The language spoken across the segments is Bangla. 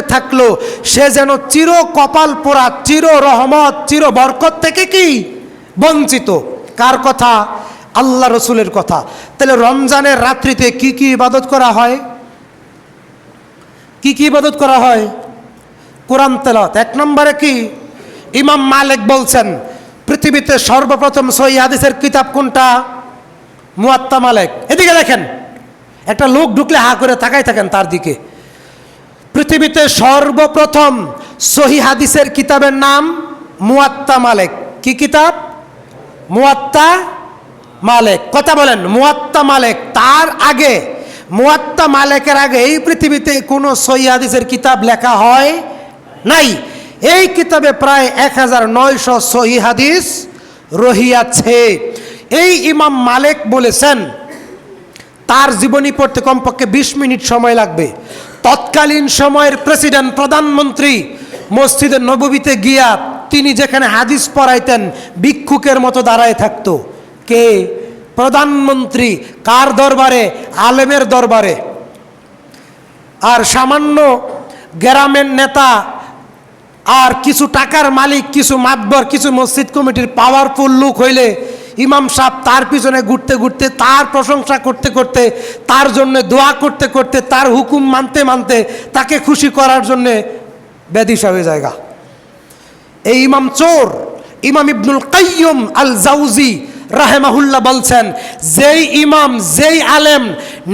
দূরে থাকল, সে যেন চির কপাল পোড়া, চির রহমত, চির বরকত থেকে কি? বঞ্চিত। কার কথা? আল্লাহ রসুলের কথা। তাহলে রমজানের রাত্রিতে কি কি ইবাদত করা হয়? কি কি ইবাদত করা হয়? কোরআন তেলত এক নম্বরে কি? ইমাম মালিক বলছেন, পৃথিবীতে সর্বপ্রথম সই হাদিসের কিতাব কোনটা? মুয়াত্তা মালেক। এদিকে দেখেন, একটা লোক ঢুকলে হা করে তাকাই থাকেন তার দিকে। পৃথিবীতে সর্বপ্রথম সহি হাদিসের কিতাবের নাম মুয়াত্তা মালেক। কি কিতাব? মুয়াত্তা মালেক। কথা বলেন, মুয়াত্তা মালেক। তার আগে, মুয়াত্তা মালেকের আগে এই পৃথিবীতে কোনো সহি হাদিসের কিতাব লেখা হয় নাই। এই কিতাবে প্রায় এক হাজার নয়শো সহি হাদিস রহিয়াছে। এই ইমাম মালেক বলেছেন, তার জীবনী পড়তে কমপক্ষে বিশ মিনিট সময় লাগবে। তৎকালীন সময়ের প্রেসিডেন্ট, প্রধানমন্ত্রী মসজিদে নববীতে গিয়া তিনি যেখানে হাদিস পড়াইতেন, ভিক্ষুকের মতো দাঁড়ায় থাকতো। কে? প্রধানমন্ত্রী কার দরবারে? আলেমের দরবারে। আর সামান্য গ্রামের নেতা আর কিছু টাকার মালিক, কিছু মাতবর, কিছু মসজিদ কমিটির পাওয়ারফুল লোক হইলে ইমাম সাহেব তার পিছনে ঘুরতে ঘুরতে, তার প্রশংসা করতে করতে, তার জন্য দোয়া করতে করতে, তার হুকুম মানতে মানতে তাকে খুশি করার জন্যে ব্যাধিসা হয়ে জায়গা। এই ইমাম চোর, ইমাম ইবনুল কাইয়ুম আল জাউজি রাহেমাহুল্লাহ বলছেন, যেই ইমাম, যেই আলেম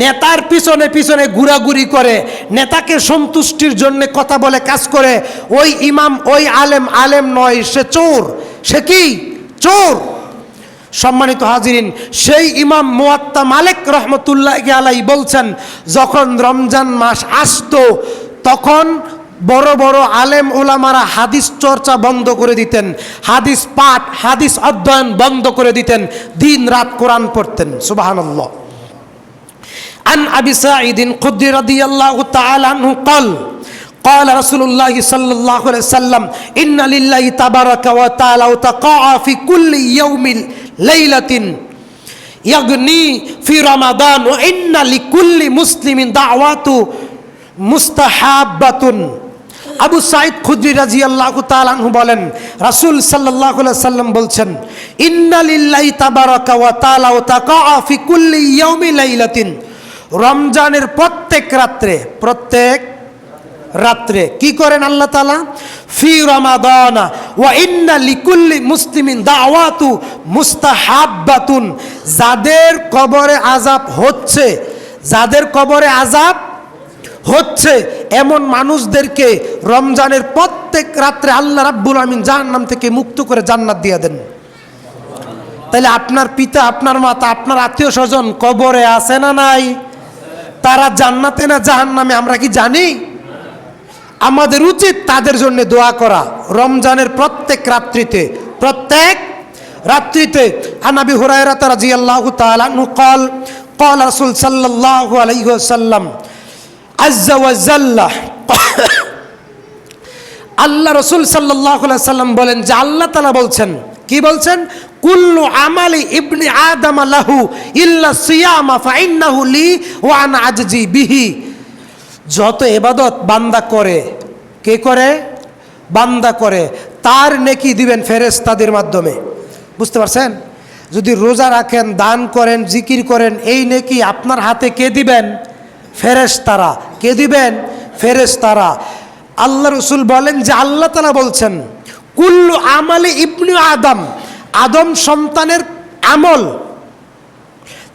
নেতার পিছনে পিছনে ঘুরাঘুরি করে, নেতাকে সন্তুষ্টির জন্য কথা বলে, কাজ করে, ওই ইমাম, ওই আলেম আলেম নয়, সে চোর। সে কি? চোর। সম্মানিত হাজিরিন সেই ইমাম মুয়াত্তা মালিক রহমতুল্লাহ আলাই বলছেন যখন রমজান মাস আসতো তখন বড় বড় আলেম ওলামারা হাদিস চর্চা বন্ধ করে দিতেন হাদিস পাঠ হাদিস অধ্যয়ন বন্ধ করে দিতেন দিন রাত কোরআন পড়তেন সুবহানাল্লাহ عن أبي سعيد خدري رضي الله تعالى عنه قال قال رسول الله صلى الله عليه وسلم إن لله تبارك وتعالى وتقاع في كل يوم লাইলাতিন ইয়াগনি ফি রমাদান ও ইন্না লিকুল্লি মুসলিমিন দাওয়াতু মুস্তাহাবাতুন আবু সাইদ খুদ্রি রাজি আল্লাহ তালানহু বলেন, রাসুল সাল্লাহ সাল্লাম বলছেন ইন্নালিল্লাহি তাবারাকা ওয়া তাআলা ও তাকা ফি কুল্লি ইয়াউমি লাইলাতিন। রমজানের প্রত্যেক রাত্রে, প্রত্যেক রাত্রে কি করেন আল্লাহ তালা ফি রমাদানা ওয়া ইন্না লিকুল্লি মুসলিমিন দাওয়াতু মুস্তাহাব্বাতুন। যাদের কবরে আজাব হচ্ছে, যাদের কবরে আজাব হচ্ছে, এমন মানুষদেরকে রমজানের প্রত্যেক রাত্রে আল্লাহ রাব্বুল আমিন জাহান্নাম থেকে মুক্ত করে জান্নাত দিয়ে দেন। তাহলে আপনার পিতা, আপনার মাতা, আপনার আত্মীয় স্বজন কবরে আছে না নাই? তারা জান্নাতে না জাহান্নামে, আমরা কি জানি? আমাদের উচিত তাদের জন্য দোয়া করা। রমজানের প্রত্যেক রাত্রিতে প্রত্যেক রাত্রিতে আনাবি হুরায়রা তারা জি আল্লাহ তালু কল কল রাসুল সাল্লাহ আলাইসাল্লাম আজ্জাওয়াজ্জাল্লাহ আল্লাহ রসুল সাল্লাহ সাল্লাম বলেন যে আল্লাহ তালা বলছেন, কি বলছেন? কুল্লু আমালি ইবনি আদম লাহু ইল্লা সিয়ামা, ফাইন্নাহু লি ওয়ান আজজি বিহি। যত এবাদত বান্দা করে, কে করে? বান্দা করে। তার নেকি দিবেন ফেরেস তাদের মাধ্যমে। বুঝতে পারছেন? যদি রোজা রাখেন, দান করেন, জিকির করেন, এই নেকি আপনার হাতে কে দিবেন? ফেরেস তারা কে দিবেন? ফেরেশতারা। আল্লাহ রসুল বলেন যে আল্লাহ তালা বলছেন, কুল্লু আমালি ইবনু আদম। আদম সন্তানের আমল।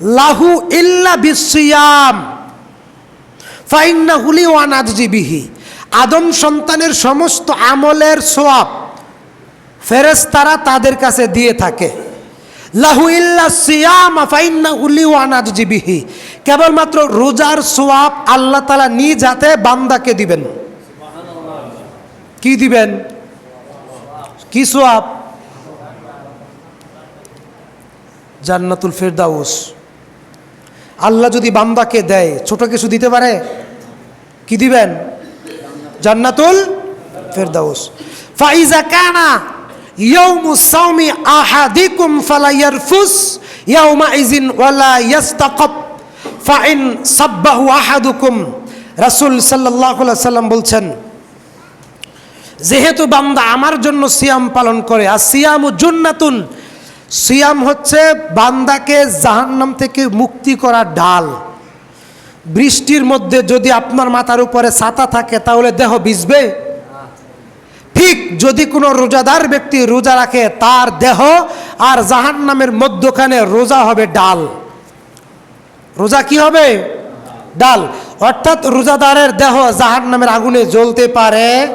লাহু ইল্লা বিসিয়াম। ফাইন্না হুলি ওয়ানাজিবিহি আদম সন্তানের সমস্ত আমলের সোয়াব ফেরেশতারা তাদের কাছে দিয়ে থাকে। লাহু ইল্লা সিয়াম ফাইন্না হুলি কেবলমাত্র রোজার সোয়াব আল্লাহ তালা নিজ হাতে বান্দাকে দিবেন। কি দিবেন? কি সোয়াব জান্নাতুল ফেরদাউস। আল্লাহ যদি বান্দাকে দেয়, ছোট কিছু দিতে পারে? কি দিবেন? জান্নাতুল ফেরদাউস। ফাইজা কানা ইয়াউমু সাওমি আহাদিকুম ফালা ইয়ারফুস, ইয়াউমা ইজিন ওয়ালা ইয়াস্তাকাব। ফাইন সাব্বাহু আহাদুকুম। রাসূল সাল্লাল্লাহু আলাইহি সাল্লাম বলছেন, যেহেতু বান্দা আমার জন্য সিয়াম পালন করে, আর সিয়াম জুন্নাতুন, সিয়াম হচ্ছে বান্দাকে জাহান্নাম থেকে মুক্তি করা ডাল। বৃষ্টির মধ্যে যদি আপনার মাথার উপরে ছাতা থাকে, তাহলে দেহ ভিজবে? ঠিক যদি কোনো রোজাদার ব্যক্তি রোজা রাখে, তার দেহ আর জাহান্নামের মধ্যখানে রোজা হবে ডাল। রোজা কি হবে? ডাল। অর্থাৎ রোজাদারের দেহ জাহান্নামের আগুনে জ্বলতে পারে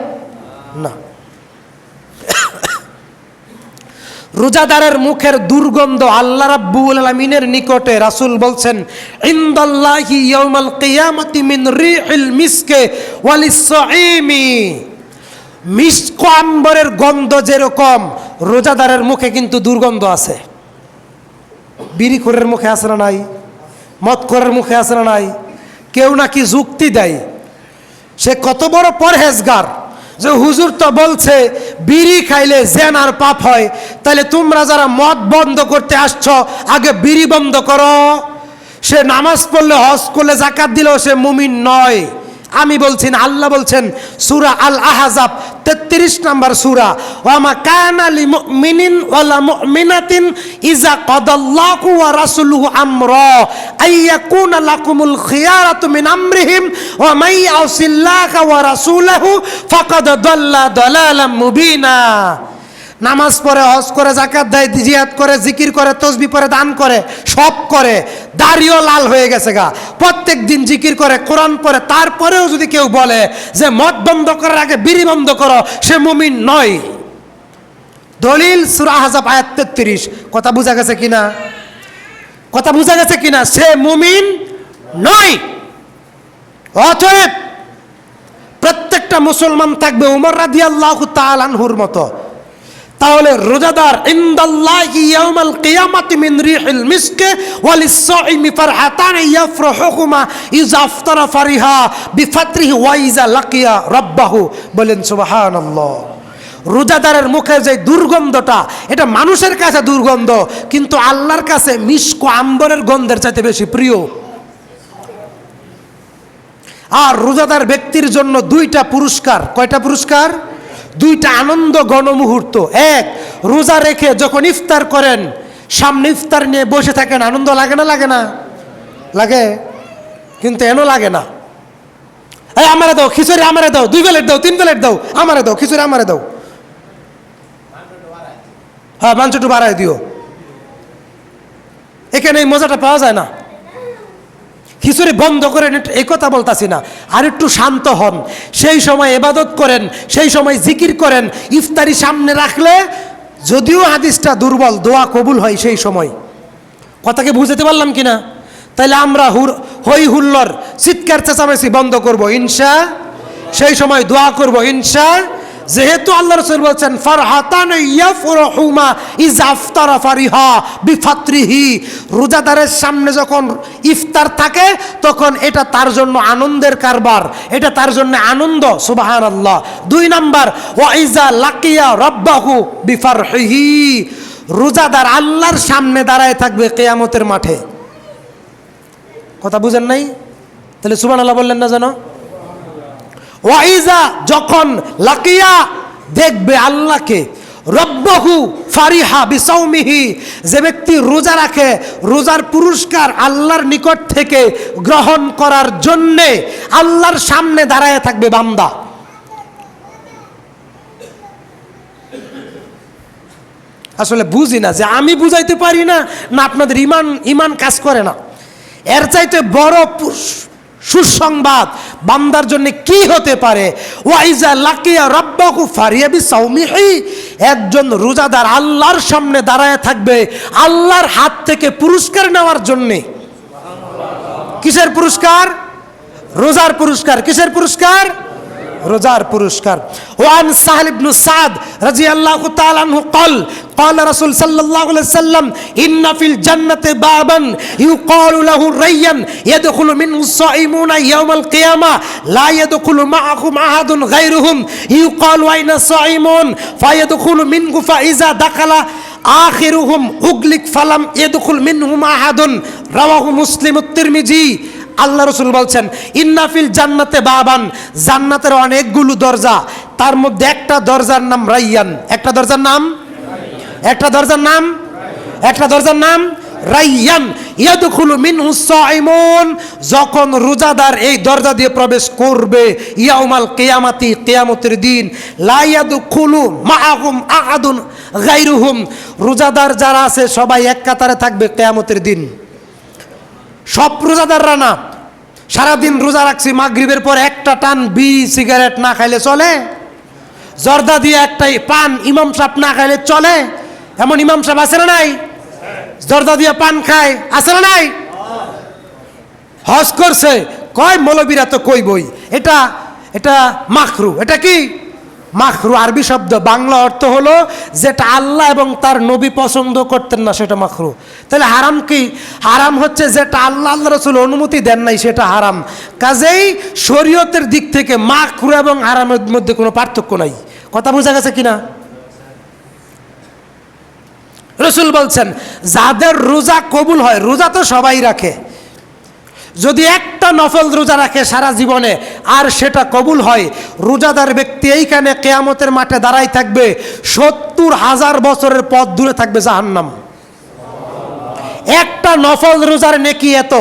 না। রোজাদারের মুখের দুর্গন্ধ আল্লাহ রাব্বুল আলামিনের নিকটে রাসূল বলছেন, ইনদাল্লাহি ইয়াউমাল কিয়ামাতি মিন রিহিল মিসকে ওয়ালিসসাইমি মিস্ক আম্বরের গন্ধ যেরকম, রোজাদারের মুখে কিন্তু দুর্গন্ধ আছে। বিড়িখোরের মুখে আছে না নাই? মদখোরের মুখে আছে না নাই? কেউ নাকি যুক্তি দেয়, সে কত বড় পরহেজগার। যে হুজুর তো বলছে, বিড়ি খাইলে জেন আর পাপ হয়। তাহলে তোমরা যারা মদ বন্ধ করতে আসছ, আগে বিড়ি বন্ধ করো। সে নামাজ পড়লে হজ করলে জাকাত দিলেও সে মুমিন নয়। আমি বলছি না, আল্লাহ বলছেন, সুরা আল আহাজাব তেত্রিশ নাম্বার সুরা, ওয়ামা কানা লি মুমিনিন ওয়ালা মুমিনাতিন ইজা কদাল্লাহু ওয়া রাসূলুহু আমরা আইয়াকুনা লাকুমুল খিয়ারাতু মিন আমরিহিম ওয়া মাই ইয়াসিল্লাহা ওয়া রাসূলাহু ফাকাদ দাল্লা দালালাম মুবিনা। নামাজ পড়ে, হজ করে জাকাত দেয় জিয়াদ করে, জিকির করে, তসবি পরে দান করে, সব করে, দাড়িও লাল হয়ে গেছে গা। প্রত্যেক দিন জিকির করে, কোরআন পড়ে, তারপরেও যদি কেউ বলে যে মদ বন্ধ করার আগে বিড়ি বন্ধ করো, সে মুমিন নয়। দলিল সুরা হাজাব আয়াত তেত্রিশ। কথা বোঝা গেছে কিনা? কথা বোঝা গেছে কিনা? সে মুমিন নয়। অতএব প্রত্যেকটা মুসলমান থাকবে উমর রাদি আল্লাহ তালানহুর মতো। তাহলে রোজাদার ইনদাল্লাহি ইয়াউমাল কিয়ামাতি মিন রিহিল মিসকে ওয়ালিস-সাইমি ফারহাতান ইয়াফরাহুকুমা ইযা আফতারা ফারিহা বিফাত্রিহি ওয়া ইযা লাকিয়া রাব্বাহু। বলেন, সুবহানাল্লাহ। রোজাদারের মুখে যে দুর্গন্ধটা, এটা মানুষের কাছে দুর্গন্ধ, কিন্তু আল্লাহর কাছে মিস্ক আম্বরের গন্ধের চাইতে বেশি প্রিয়। আর রোজাদার ব্যক্তির জন্য দুইটা পুরস্কার। কয়টা পুরস্কার? দুইটা আনন্দ গণমুহূর্ত। এক, রোজা রেখে যখন ইফতার করেন, সামনে ইফতার নিয়ে বসে থাকেন, আনন্দ লাগে না লাগে না? লাগে? কিন্তু এনো লাগে না। এই আমারে দাও, খিচুড়ি আমারে দাও, দুই প্লেট দাও, তিন প্লেট দাও, আমারে দাও, খিচুড়ি আমারে দাও। হ্যাঁ মাংস একটু বাড়াই দিও। এখানে এই মজাটা পাওয়া যায় না। খিচুড়ি বন্ধ করেন এই কথা বলতাছি না, আর একটু শান্ত হন। সেই সময় এবাদত করেন, সেই সময় জিকির করেন, ইফতারি সামনে রাখলে যদিও হাদিসটা দুর্বল, দোয়া কবুল হয় সেই সময়। কথাকে বুঝতে পারলাম কি না তাইলে আমরা হুর, হই হুল্লর চিৎকার চেঁচামেচি বন্ধ করব ইনসা সেই সময় দোয়া করব ইনসা যেহেতু আল্লাহ রসুল বলছেন, ফারহাতান ইয়াফরাহুমা ইজ আফতারা ফারিহা বিফাত্রিহি। রোজাদারের সামনে যখন ইফতার থাকে, তখন এটা তার জন্য আনন্দের কারবার, এটা তার জন্য আনন্দ সুবাহান আল্লাহ দুই নাম্বার ওয়াইজা লাকিয়া রব্বাহু বিফারহিহি। রোজাদার আল্লাহর সামনে দাঁড়ায় থাকবে কেয়ামতের মাঠে। কথা বুঝেন নাই? তাহলে সুবান আল্লাহ বললেন না যেন? ওয়াইজা যখন লাকিয়া দেখবে আল্লাহকে, রব্বহু ফারিহা বিসৌমিহি যে ব্যক্তি রোজা রাখে, রোজার পুরস্কার আল্লাহর নিকট থেকে গ্রহণ করার জন্যে আল্লাহর সামনে দাঁড়ায় থাকবে বান্দা। আসলে বুঝি না যে আমি বুঝাইতে পারি না না আপনাদের ইমান ইমান কাজ করে না। এর চাইতে বড় পুস- সুসংবাদ। বান্দার জন্য কি হতে পারে? ওয়াইজা লাকিয়া রব্বাকু ফারিয়াবি সাউমিহি একজন রোজাদার আল্লাহর সামনে দাঁড়ায় থাকবে আল্লাহর হাত থেকে পুরস্কার নেওয়ার জন্যে। কিসের পুরস্কার? রোজার পুরস্কার। কিসের পুরস্কার? রোজার পুরস্কার ওয়ান সাহেল ইবনু সাদ রাদিয়াল্লাহু তাআলা আনহু قال قال رسول صلى الله عليه وسلم ان في الجنه بابا يقال له الريان يدخل منه الصائمون يوم القيامه لا يدخل معهم احد غيرهم يقال اين الصائمون فيدخل منه فاذا دخل آخرهم أغلق فلم يدخل منهم أحد رواه مسلم الترمذي আল্লাহ রসুল বলছেন ইন্নাফিল জান্নাতে বাবান। জান্নাতের অনেকগুলো দরজা, তার মধ্যে একটা দরজার নাম রাইয়ান। একটা দরজার নাম? একটা দরজার নাম? একটা দরজার নাম রাইয়ান। ইয়াদখুলু মিনহু সাইমুন যখন রোজাদার এই দরজা দিয়ে প্রবেশ করবে, ইয়াউমাল কিয়ামাতি, কিয়ামতের দিন, লা মাআহুম আহাদুন গায়রুহুম। রোজাদার যারা আছে, সবাই এক কাতারে থাকবে কিয়ামতের দিন। সব রোজাদাররা না সারাদিন রোজা রাখছি, মাগরিবের পর একটা টান বিড়ি সিগারেট না খাইলে চলে। জর্দা দিয়ে একটাই পান ইমাম সাহেব না খাইলে চলে। এমন ইমাম সাহেব আছে না নাই? জর্দা দিয়ে পান খায়, আছে না নাই? হজ করছে। কয় মৌলবীরা তো কই বই এটা এটা মাখরু, এটা কি? মাখরু আরবি শব্দ। বাংলা অর্থ হলো যেটা আল্লাহ এবং তার নবী পছন্দ করতেন না, সেটা মাখরু। তাহলে হারাম কি? হারাম হচ্ছে যেটা আল্লাহ আল্লাহ রসুল অনুমতি দেন নাই, সেটা হারাম। কাজেই শরীয়তের দিক থেকে মাখরু এবং হারামের মধ্যে কোনো পার্থক্য নাই। কথা বোঝা গেছে কিনা? রসুল বলছেন, যাদের রোজা কবুল হয়, রোজা তো সবাই রাখে। যদি একটা নফল রোজা রাখে সারা জীবনে, আর সেটা কবুল হয়, রোজাদার ব্যক্তি এইখানে কেয়ামতের মাঠে দাঁড়াই থাকবে, সত্তর হাজার বছরের পথ দূরে থাকবে জাহান্নাম। একটা নফল রোজার নেকি এত,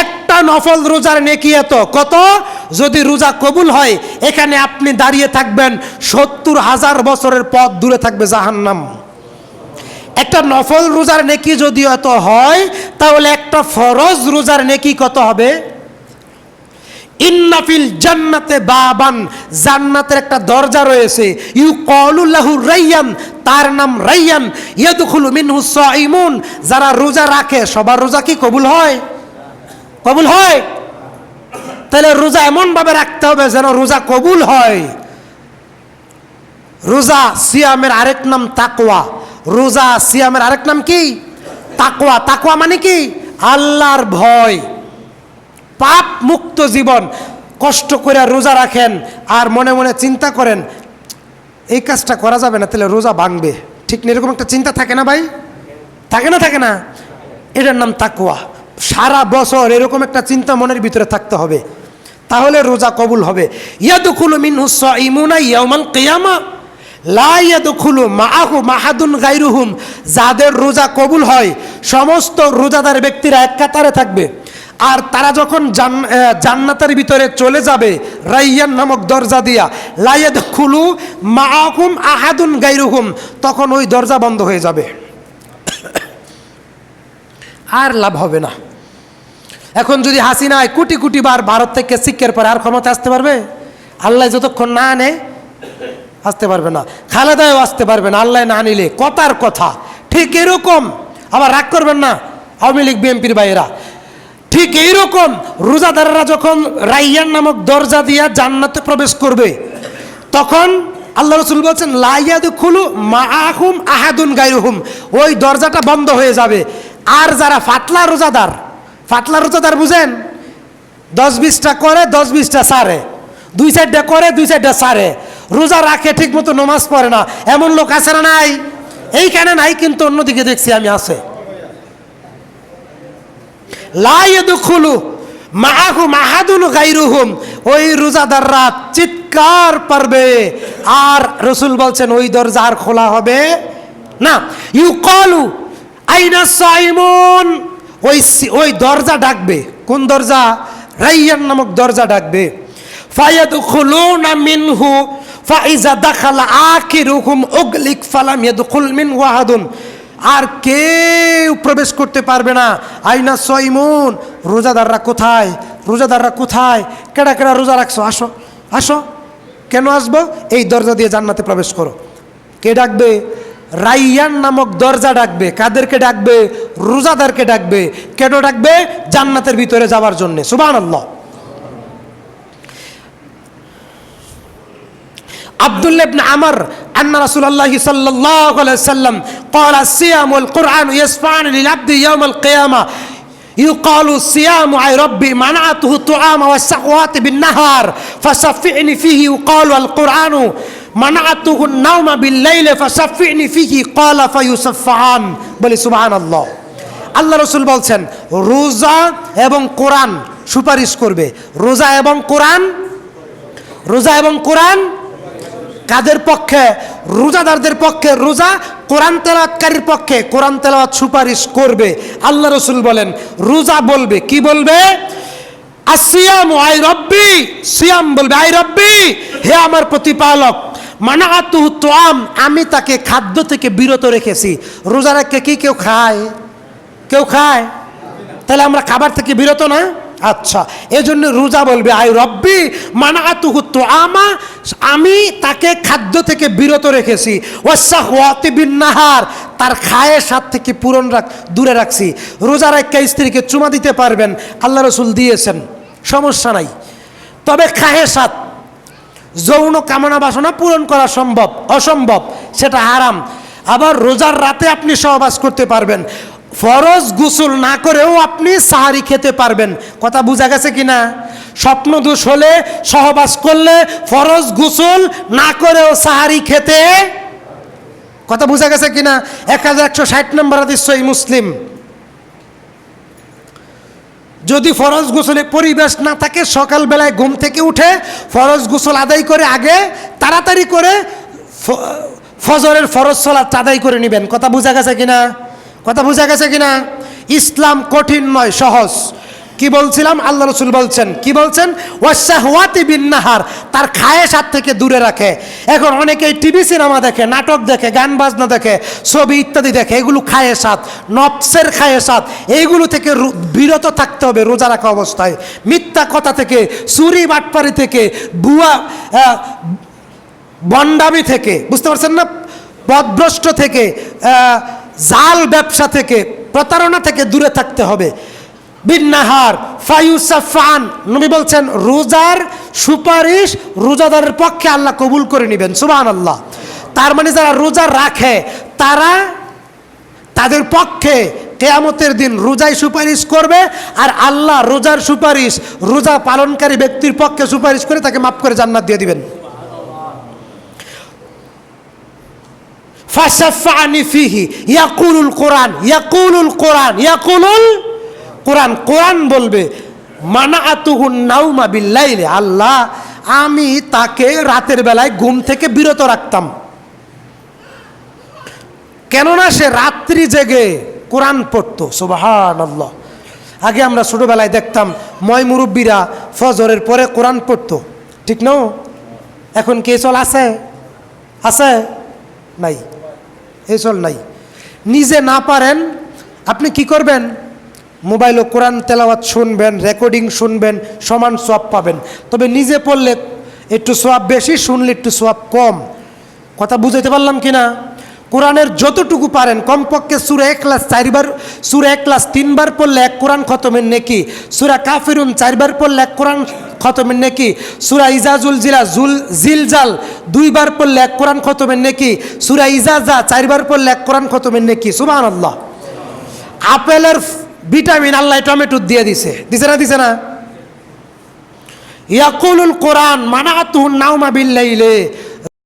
একটা নফল রোজার নেকি এত, কত? যদি রোজা কবুল হয়, এখানে আপনি দাঁড়িয়ে থাকবেন, সত্তর হাজার বছরের পথ দূরে থাকবে জাহান্নাম। একটা নফল রোজার নেকি যদি এত হয়, তাহলে একটা ফরজ রোজার নেকি কত হবে? ইন্নাফিল জান্নাতে বাবান, জান্নাতের একটা দরজা রয়েছে। ইউ কলুল্লাহু রাইয়ান, তার নাম রাইয়ান। ইয়াদখুলু মিনহু সাইমুন যারা রোজা রাখে, সবার রোজা কি কবুল হয়? কবুল হয়? তাহলে রোজা এমন ভাবে রাখতে হবে যেন রোজা কবুল হয়। রোজা সিয়ামের আরেক নাম তাকওয়া। রোজা, সিয়ামের আরেক নাম কি? তাকওয়া। তাকওয়া মানে কি? আল্লাহর ভয়। পাপ মুক্ত জীবন। কষ্ট করে রোজা রাখেন আর মনে মনে চিন্তা করেন, এই কাজটা করা যাবে না, তাহলে রোজা ভাঙবে। ঠিক না, এরকম একটা চিন্তা থাকে না ভাই? থাকে না থাকে না? এটার নাম তাকুয়া সারা বছর এরকম একটা চিন্তা মনের ভিতরে থাকতে হবে। তাহলে রোজা কবুল হবে। ইয়াদুকুলু মিনহু সাইমুনা ইয়াউমাল কিয়ামা। মাহাদুন গায়রুহুম। যাদের রোজা কবুল হয়, সমস্ত রোজাদার ব্যক্তিরা এক কাতারে থাকবে। আর তারা যখন জান্নাতের ভিতরে চলে যাবে, রাইয়ান নামক দরজা দিয়া লাইয়াদ খুলু মাহুম আহাদুন গাইরুহুম তখন ওই দরজা বন্ধ হয়ে যাবে। আর লাভ হবে না। এখন যদি হাসিনায় কোটি কোটি বার ভারত থেকে শিক্ষার পরে আর ক্ষমতা আসতে পারবে? আল্লাহ যতক্ষণ না আনে আসতে পারবে না। খালেদায়ও আসতে পারবে না, আল্লাহ না নিলে। কথার কথা। ঠিক এরকম। আবার রাগ করবেন না, আওয়ামী লীগ, বিএনপির ভাইয়েরা। ঠিক এইরকম, রোজাদাররা যখন রাইয়ান নামক দরজা দিয়া জান্নাতে প্রবেশ করবে, তখন আল্লাহ রসুল বলছেন লাইয়াদ খুলু মা আহুম আহাদুন গাইরুহুম ওই দরজাটা বন্ধ হয়ে যাবে। আর যারা ফাতলা রোজাদার ফাতলা রোজাদার বুঝেন, দশ বিশটা করে, দশ বিশটা সারে। দুই সাইডটা করে, দুই সাইডটা সারে। রোজা রাখে ঠিক মতো নমাজ পড়ে না। এমন লোক আছে না নাই? এইখানে নাই, কিন্তু অন্যদিকে দেখছি আমি আছে। লাইদুখুলু মাহু মাহাদুল গাইরুহুম ওই রোজাদাররা চিৎকার পারবে। আর রসুল বলছেন, ওই দরজা আর খোলা হবে না। ইউ কলু আইনা সাইমন। ওই ওই দরজা ডাকবে। কোন দরজা? রাইয়ান নামক দরজা ডাকবে। ফায়াদুখুলুনা মিনহু ফাইজা দাখালা আখিরুহুম উগলিক ফালাম ইয়াদখুল মিন ওয়াহাদুন। আর কেউ প্রবেশ করতে পারবে না। আইনা সইমুন রোজাদাররা কোথায়? রোজাদাররা কোথায়? কেডা কেডা রোজা রাখছো? আসো আসো। কেন আসব? এই দরজা দিয়ে জান্নাতে প্রবেশ করো। কে ডাকবে? রাইয়ান নামক দরজা ডাকবে। কাদেরকে ডাকবে? রোজাদারকে ডাকবে। কেন ডাকবে? জান্নাতের ভিতরে যাওয়ার জন্য। সুবাহ আল্লাহ আব্দুল্লাহ ইবনে আমর আন্না রাসূলুল্লাহ সাল্লাল্লাহু আলাইহি সাল্লাম ক্বালা সিয়াম ওয়াল কুরআন ইয়াসফান লিল আবদি ইয়াউম আল কিয়ামা। ইউকালু, সিয়াম আই রব্বি মানাতুহু তুআম ওয়া সাকওয়াত বিন নাহার। ফাসাফিনি ফিহি, ইউকালু আল কুরআনু মানাতুহু নাওমা বিল লাইলি ফাসাফিনি ফিহি, ক্বালা, ফায়ুসাফফান। বলি, সুবহানাল্লাহ। আল্লাহ রসুল বলছেন, রোজা এবং কোরআন সুপারিশ করবে। রোজা এবং কোরআন? রোজা এবং কোরআন কাদের পক্ষে? রোজাদারদের পক্ষে রোজা, কোরআন তেলাওয়াতকারীর পক্ষে। কোরআন তেলাওয়াত সুপারিশ করবে। আল্লাহ রসুল বলেন, রোজা বলবে। কি বলবে? আসিয়াম আই রব্বি, সিয়াম বলবে, আই রব্বি, হে আমার প্রতিপালক মানা আতুহু তোয়াম আমি তাকে খাদ্য থেকে বিরত রেখেছি। রোজা রাখকে কি কেউ খায়? কেউ খায়? তাহলে আমরা খাবার থেকে বিরত না? আচ্ছা এজন্য রোজা বলবে আই রব্বি মানা আতুহু তোয়ামা আমি তাকে খাদ্য থেকে বিরত রেখেছি ওয়াসাহ ওয়াতি বিন নাহার তার খায়ের সাথ থেকে পূরণ রাখ, দূরে রাখছি। রোজার একটা স্ত্রীকে চুমা দিতে পারবেন, আল্লাহ রসুল দিয়েছেন, সমস্যা নাই। তবে খায়ে সাত যৌন কামনা বাসনা পূরণ করা সম্ভব, অসম্ভব, সেটা হারাম। আবার রোজার রাতে আপনি সহবাস করতে পারবেন ফরজ গোসল না করেও আপনি সাহারি খেতে পারবেন। কথা বোঝা গেছে কিনা? স্বপ্ন দোষ হলে, সহবাস করলে ফরজ গোসল না করেও সাহারি খেতে কথা বোঝা গেছে কিনা? এক হাজার একশো ষাট নম্বর সহি মুসলিম। যদি ফরজ গোসলে পরিবেশ না থাকে, সকালবেলায় ঘুম থেকে উঠে ফরজ গোসল আদায় করে আগে তাড়াতাড়ি করে ফজরের ফরজ সলাত আদায় করে নেবেন। কথা বোঝা গেছে কিনা? কথা বোঝা গেছে কিনা? ইসলাম কঠিন নয় সহজ। কি বলছিলাম? আল্লাহ রসুল বলছেন কি বলছেন? ওয়াসাহওয়াতি বিন নাহার তার খায়েশ হাত থেকে দূরে রাখে। এখন অনেকেই টিভি সিনেমা দেখে নাটক দেখে গান বাজনা দেখে ছবি ইত্যাদি দেখে এগুলো খায়েশ হাত নফসের খায়েশ হাত এইগুলো থেকে বিরত থাকতে হবে রোজা রাখা অবস্থায়। মিথ্যা কথা থেকে চুরি বাটপারি থেকে আহ, বন্ডামি থেকে বুঝতে পারছেন না? পদভ্রষ্ট থেকে জাল ব্যবসা থেকে, প্রতারণা থেকে দূরে থাকতে হবে। বিন্নাহার ফায়ুসাফান নবী বলছেন, রোজার সুপারিশ রোজাদারের পক্ষে আল্লাহ কবুল করে নেবেন সুবাহ আল্লাহ তার মানে যারা রোজা রাখে, তারা তাদের পক্ষে কেয়ামতের দিন রোজায় সুপারিশ করবে আর আল্লাহ রোজার সুপারিশ, রোজা পালনকারী ব্যক্তির পক্ষে সুপারিশ করে তাকে মাফ করে জান্নাত দিয়ে দিবেন। ফাশাফানি ফিহি ইয়াকুলুল কোরআন ইয়াকুলুল কোরআন ইয়াকুলুল কোরআন কোরআন বলবে মানা আতুহুন নাউমা বিল্লাইলে আল্লাহ, আমি তাকে রাতের বেলায় ঘুম থেকে বিরত রাখতাম। কেননা সে রাত্রি জেগে কোরআন পড়তো সুবাহান আল্লাহ আগে আমরা ছোটোবেলায় দেখতাম ময় মুরব্বীরা ফজরের পরে কোরআন পড়তো। ঠিক ন এখন কে চল, আছে? আছে? নাই। এই চল নাই। নিজে না পারেন, আপনি কি করবেন? মোবাইলে কোরআন তেলাওয়াত শুনবেন, রেকর্ডিং শুনবেন, সমান সোয়াব পাবেন। তবে নিজে পড়লে একটু সোয়াব বেশি, শুনলে একটু সোয়াব কম। কথা বুঝাইতে পারলাম কি না কোরআনের যতটুকু পারেন, কমপক্ষে সুরা এক ক্লাস চারবার, সুরা এক ক্লাস তিনবার পড়লে এক কোরআন খতমের নেকি। সুরা কাফিরুন চারবার পড়লে এক কোরআন খতমের নেকি? সুরা ইজাজুল জিলা জুল জিলজাল দুইবার পড়লে এক কোরআন খতমের নেকি? সুরা ইজাজা চারবার পড়লে এক কোরআন খতমের নেকি? সুবাহ আল্লাহ আপেলের ভিটামিন আল্লাহ টমেটো দিয়ে দিছে। দিছে না দিছে না? ইয়াকুলুল কোরআন মানাতুন নাউমা বিল্লাইলে